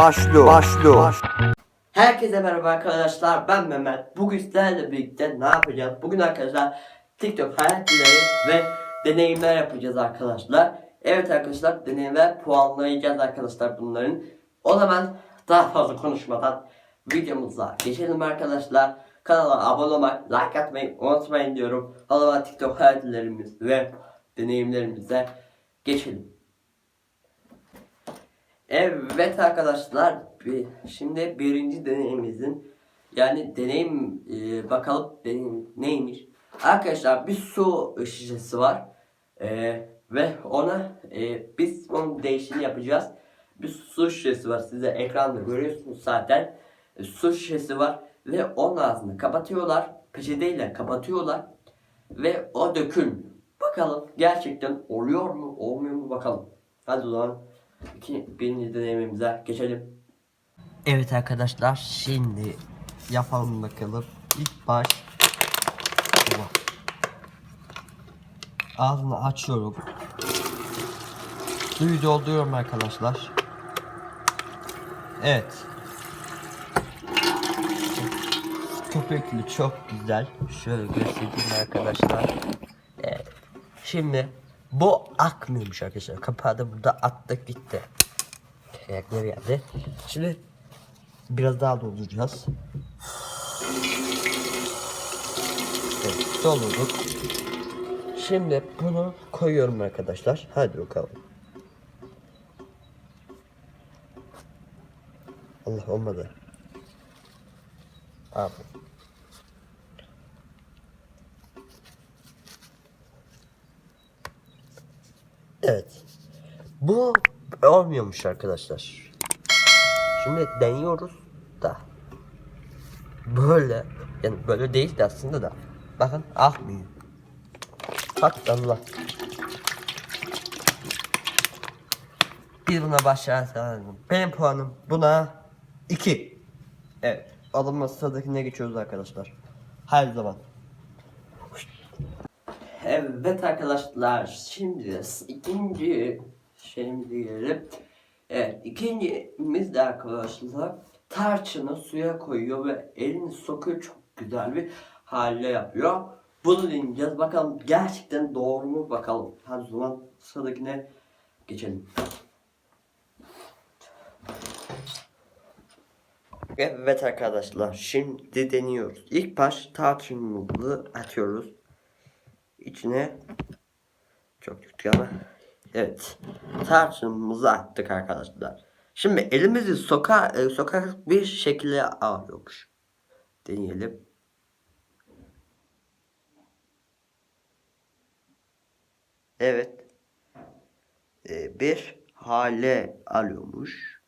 başlıyor. Başlıyor. Herkese merhaba arkadaşlar ben Mehmet. Bugün sizlerle birlikte ne yapacağız? Bugün arkadaşlar TikTok hayatları ve deneyimler yapacağız arkadaşlar. Evet arkadaşlar deneyimler puanlayacağız arkadaşlar bunların. O zaman daha fazla konuşmadan videomuza geçelim arkadaşlar. Kanala abone olmayı, like atmayı unutmayın diyorum. Zaman TikTok hayatlarımız ve deneyimlerimize geçelim. Evet arkadaşlar şimdi birinci deneyimimizin yani deneyim e, bakalım deneyim neymiş. Arkadaşlar bir su şişesi var E, ve ona e, biz onun değişini yapacağız. Bir su şişesi var size ekranda görüyorsunuz zaten. E, su şişesi var ve onun ağzını kapatıyorlar. Peçeteyle kapatıyorlar ve o dökün. Bakalım gerçekten oluyor mu olmuyor mu bakalım. Hadi o zaman İki, birinci deneyimimize geçelim. Evet arkadaşlar şimdi yapalım bakalım. İlk baş. Ağzını açıyorum. Suyu dolduruyorum arkadaşlar. Evet. Köpüklü çok güzel. Şöyle göstereyim arkadaşlar. Evet. Şimdi bu akmıyormuş arkadaşlar. Kapağı da burada attık gitti. Ayakları geldi. Şimdi biraz daha dolduracağız. Evet, doldurduk. Şimdi bunu koyuyorum arkadaşlar. Hadi bakalım. Allah olmadı. Abi. Evet. Bu olmuyormuş arkadaşlar. Şimdi deniyoruz da. Böyle. Yani böyle değil de aslında da. Bakın akmıyor. Hadi Allah. Biz buna başlarsak benim puanım buna 2. Evet. Alınma sıradakine geçiyoruz arkadaşlar. Her zaman. Evet arkadaşlar şimdi ikinci şeyimize gelelim. Evet ikincimiz de arkadaşlar tarçını suya koyuyor ve elini sokuyor çok güzel bir hale yapıyor. Bunu deneyeceğiz bakalım gerçekten doğru mu bakalım. O zaman sıradakine geçelim. Evet arkadaşlar şimdi deniyoruz. İlk baş tarçınımızı atıyoruz içine çok yüklü ama evet tarçınımızı attık arkadaşlar. Şimdi elimizi soka e, sokak bir şekilde alıyormuş. Deneyelim. Evet. E, bir hale alıyormuş.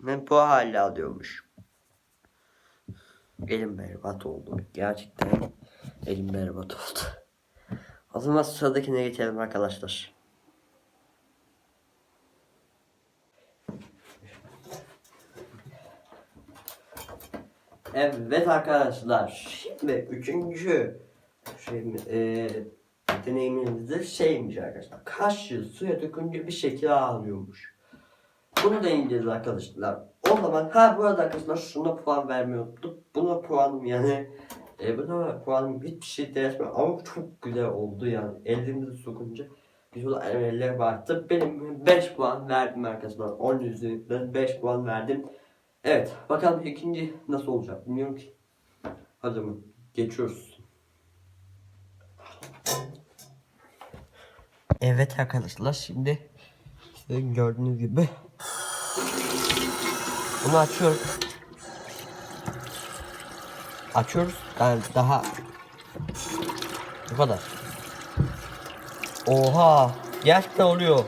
Ve bu hale alıyormuş. Elim berbat oldu. Gerçekten elim berbat oldu. O zaman sıradakine geçelim arkadaşlar. Evet arkadaşlar. Şimdi üçüncü şey, e, deneyimimizde şeymiş arkadaşlar. Kaşı suya dökünce bir şekil alıyormuş. Bunu deneyeceğiz arkadaşlar. O zaman ha bu arkadaşlar şuna puan vermiyordum. Buna puanım yani e, buna puanım hiçbir şey değişmiyor ama çok güzel oldu yani. Elimizi sokunca güzel eller baktı. Benim 5 puan verdim arkadaşlar. 10 üzerinden 5 puan verdim. Evet bakalım ikinci nasıl olacak bilmiyorum ki. Hadi zaman geçiyoruz. Evet arkadaşlar şimdi gördüğünüz gibi bunu açıyoruz. Açıyoruz. Yani daha bu kadar. Oha! Gerçekten oluyor.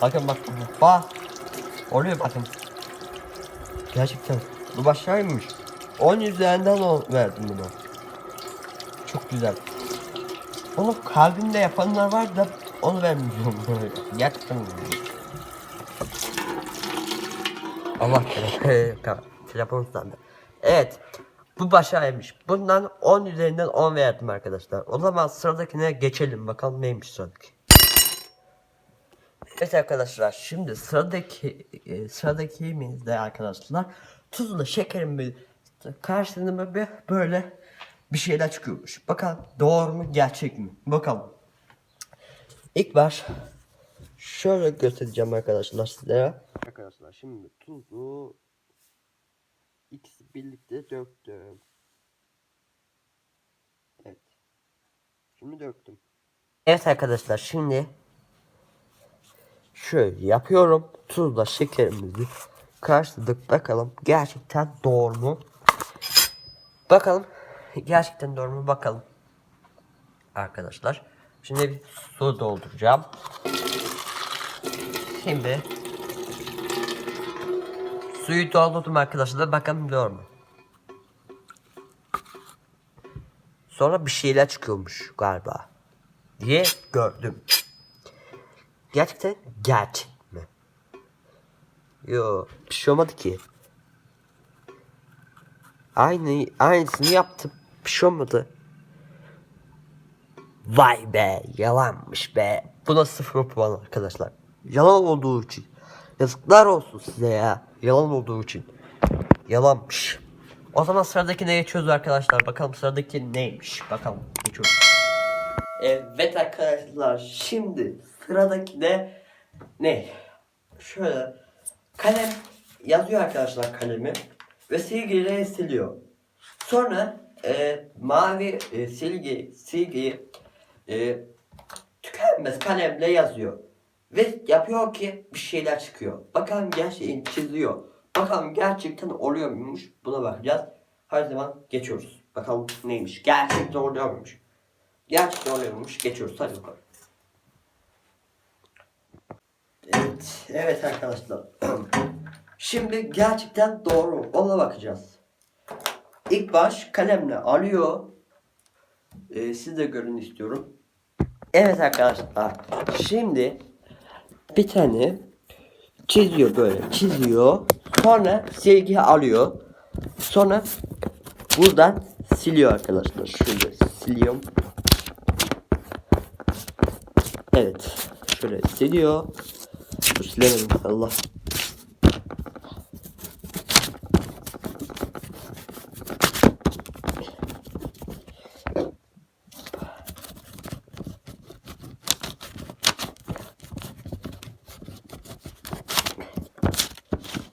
Bakın bak bak. Oluyor bakın. Gerçekten. Bu başarıymış. 10 üzerinden 10 verdim buna. Çok güzel. Onu kalbimde yapanlar var da onu vermiyorum. Gerçekten. Allah telefon sandı. Evet. Bu başarıymış. Bundan 10 üzerinden 10 verdim arkadaşlar. O zaman sıradakine geçelim. Bakalım neymiş sıradaki. Evet arkadaşlar şimdi sıradaki e, sıradakimizde arkadaşlar tuzla şekerin karşılığında bir böyle bir şeyler çıkıyormuş. Bakalım doğru mu gerçek mi? Bakalım. İlk baş şöyle göstereceğim arkadaşlar size. Arkadaşlar şimdi tuzu ikisi birlikte döktüm. Evet. Şimdi döktüm. Evet arkadaşlar şimdi şöyle yapıyorum. Tuzla şekerimizi karşıladık. Bakalım gerçekten doğru mu? Bakalım gerçekten doğru mu bakalım. Arkadaşlar. Şimdi bir su dolduracağım. Şimdi suyu doldurdum arkadaşlar. Bakalım doğru mu? Sonra bir şeyler çıkıyormuş galiba. Diye gördüm. Gerçekten gerçek mi? Yo bir şey olmadı ki. Aynı aynısını yaptım. Bir şey olmadı. Vay be yalanmış be. Buna sıfır puan arkadaşlar. Yalan olduğu için. Yazıklar olsun size ya. Yalan olduğu için. Yalanmış. O zaman sıradaki neye geçiyoruz arkadaşlar? Bakalım sıradaki neymiş? Bakalım geçiyoruz. Evet arkadaşlar şimdi sıradaki ne? Ne? Şöyle kalem yazıyor arkadaşlar kalemi ve silgiyle siliyor. Sonra e, mavi e, silgi silgiyi e, tükenmez kalemle yazıyor. Ve yapıyor ki bir şeyler çıkıyor. Bakalım gerçeğin çiziyor. Bakalım gerçekten oluyor muymuş? Buna bakacağız. Her zaman geçiyoruz. Bakalım neymiş? Gerçekten oluyor muymuş? Gerçekten oluyormuş. Geçiyoruz. Hadi bakalım. Evet. Evet arkadaşlar. Şimdi gerçekten doğru. Ona bakacağız. İlk baş kalemle alıyor. Ee, siz de görün istiyorum. Evet arkadaşlar. Şimdi bir tane çiziyor böyle çiziyor. Sonra silgi alıyor. Sonra buradan siliyor arkadaşlar. Şöyle siliyorum. Evet. Şöyle siliyor. Dur silemedim Allah.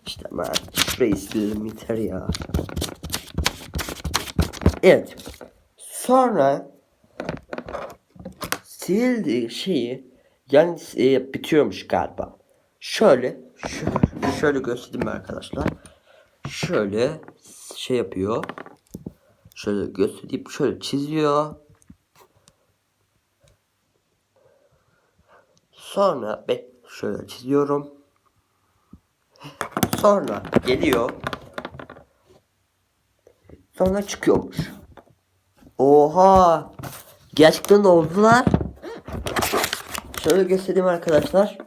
İşte ama şurayı yeter ya. Evet. Sonra sildiği şeyi yani e, bitiyormuş galiba. Şöyle şöyle, şöyle göstereyim arkadaşlar. Şöyle şey yapıyor. Şöyle göstereyim. Şöyle çiziyor. Sonra ben şöyle çiziyorum. Sonra geliyor. Sonra çıkıyormuş. Oha! Gerçekten oldular. Şöyle göstereyim arkadaşlar.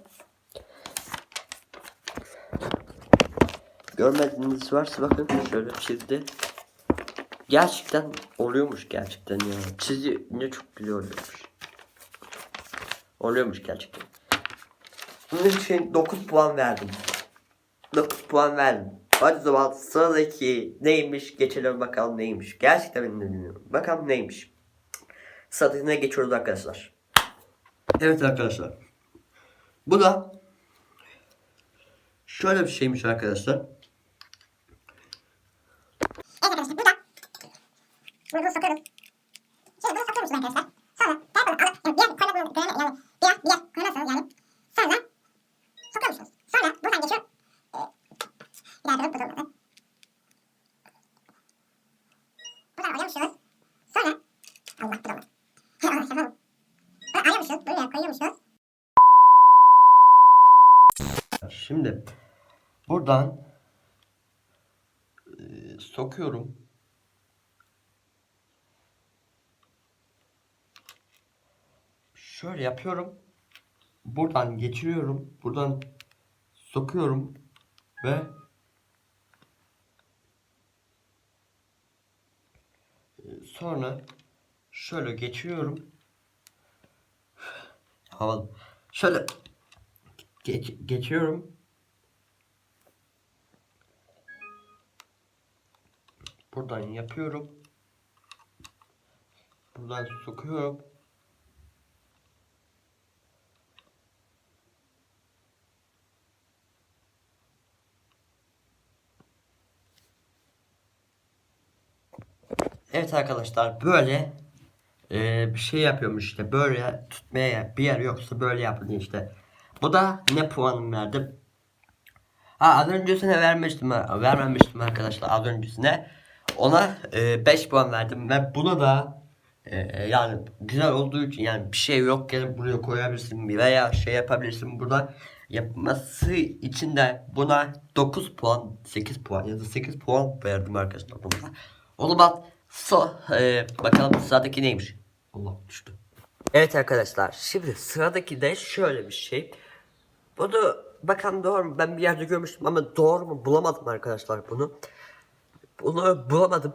Görmediğiniz varsa bakın şöyle çizdi. Gerçekten oluyormuş gerçekten ya. Çizi ne çok güzel oluyormuş. Oluyormuş gerçekten. Bunun için 9 puan verdim. 9 puan verdim. Hadi o zaman sıradaki neymiş geçelim bakalım neymiş. Gerçekten bilmiyorum. Bakalım neymiş. Sıradakine geçiyoruz arkadaşlar. Evet arkadaşlar. Bu da şöyle bir şeymiş arkadaşlar. Evet arkadaşlar burada bunu sokuyoruz. Şimdi bunu sokuyoruz arkadaşlar. Sonra telefonu alıp yani diğer koymadığınız böyle yani diğer diğer koymazsanız yani sonra sokuyormuşsunuz. Sonra buradan geçiyor. Ee, bir daha dönüp bu durumda. Buradan alıyormuşsunuz. Sonra Allah bu durumda. Allah şaka bu. Buradan koyuyormuşsunuz. Şimdi buradan e, sokuyorum. Şöyle yapıyorum. Buradan geçiriyorum. Buradan sokuyorum ve sonra şöyle geçiyorum. Havalı. Şöyle geç, geçiyorum. Buradan yapıyorum. Buradan sokuyorum. Evet arkadaşlar böyle e, bir şey yapıyormuş işte böyle tutmaya bir yer yoksa böyle yapın işte. Bu da ne puanım verdim? Ha az öncesine vermiştim vermemiştim arkadaşlar az öncesine. Ona 5 puan verdim ve buna da e, yani güzel olduğu için yani bir şey yok gelip buraya koyabilirsin veya şey yapabilirsin burada yapması için de buna 9 puan 8 puan ya da 8 puan verdim arkadaşlar buna. O zaman so, e, bakalım sıradaki neymiş? Allah düştü. Evet arkadaşlar şimdi sıradaki de şöyle bir şey. Bunu bakalım doğru mu? Ben bir yerde görmüştüm ama doğru mu bulamadım arkadaşlar bunu. Bunu bulamadım.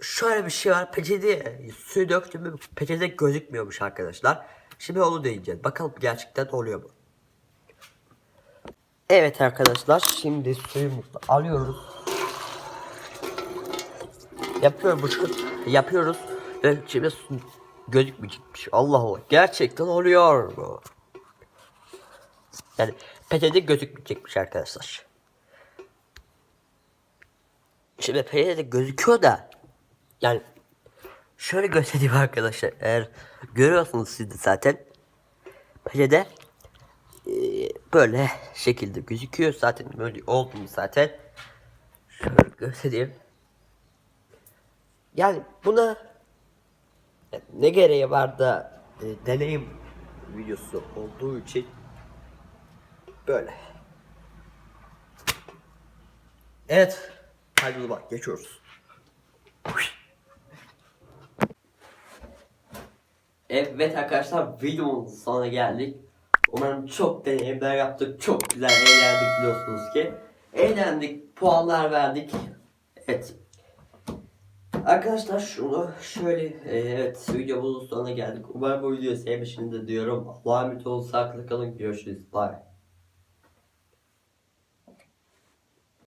Şöyle bir şey var. Peçete suyu döktüm mü peçete gözükmüyormuş arkadaşlar. Şimdi onu deneyeceğiz. Bakalım gerçekten oluyor mu? Evet arkadaşlar şimdi suyumuzu alıyoruz. Yapıyoruz. Yapıyoruz. Ve şimdi gözükmeyecekmiş. Allah Allah. Gerçekten oluyor mu? Yani peçete gözükmeyecekmiş arkadaşlar. Şimdi peçete gözüküyor da yani şöyle göstereyim arkadaşlar. Eğer görüyorsunuz siz de zaten peçete e, böyle şekilde gözüküyor zaten böyle oldu mu zaten. Şöyle göstereyim. Yani buna ne gereği var da e, deneyim videosu olduğu için böyle. Evet. Haydi bak geçiyoruz. Evet arkadaşlar videonun sonuna geldik. Umarım çok deneyimler yaptık. Çok güzel eğlendik biliyorsunuz ki. Eğlendik, puanlar verdik. Evet. Arkadaşlar şunu şöyle e, evet videomuzun sonuna geldik. Umarım bu videoyu sevmişsinizdir diyorum. Allah'a emanet olun. Sağlıklı kalın. Görüşürüz. Bye.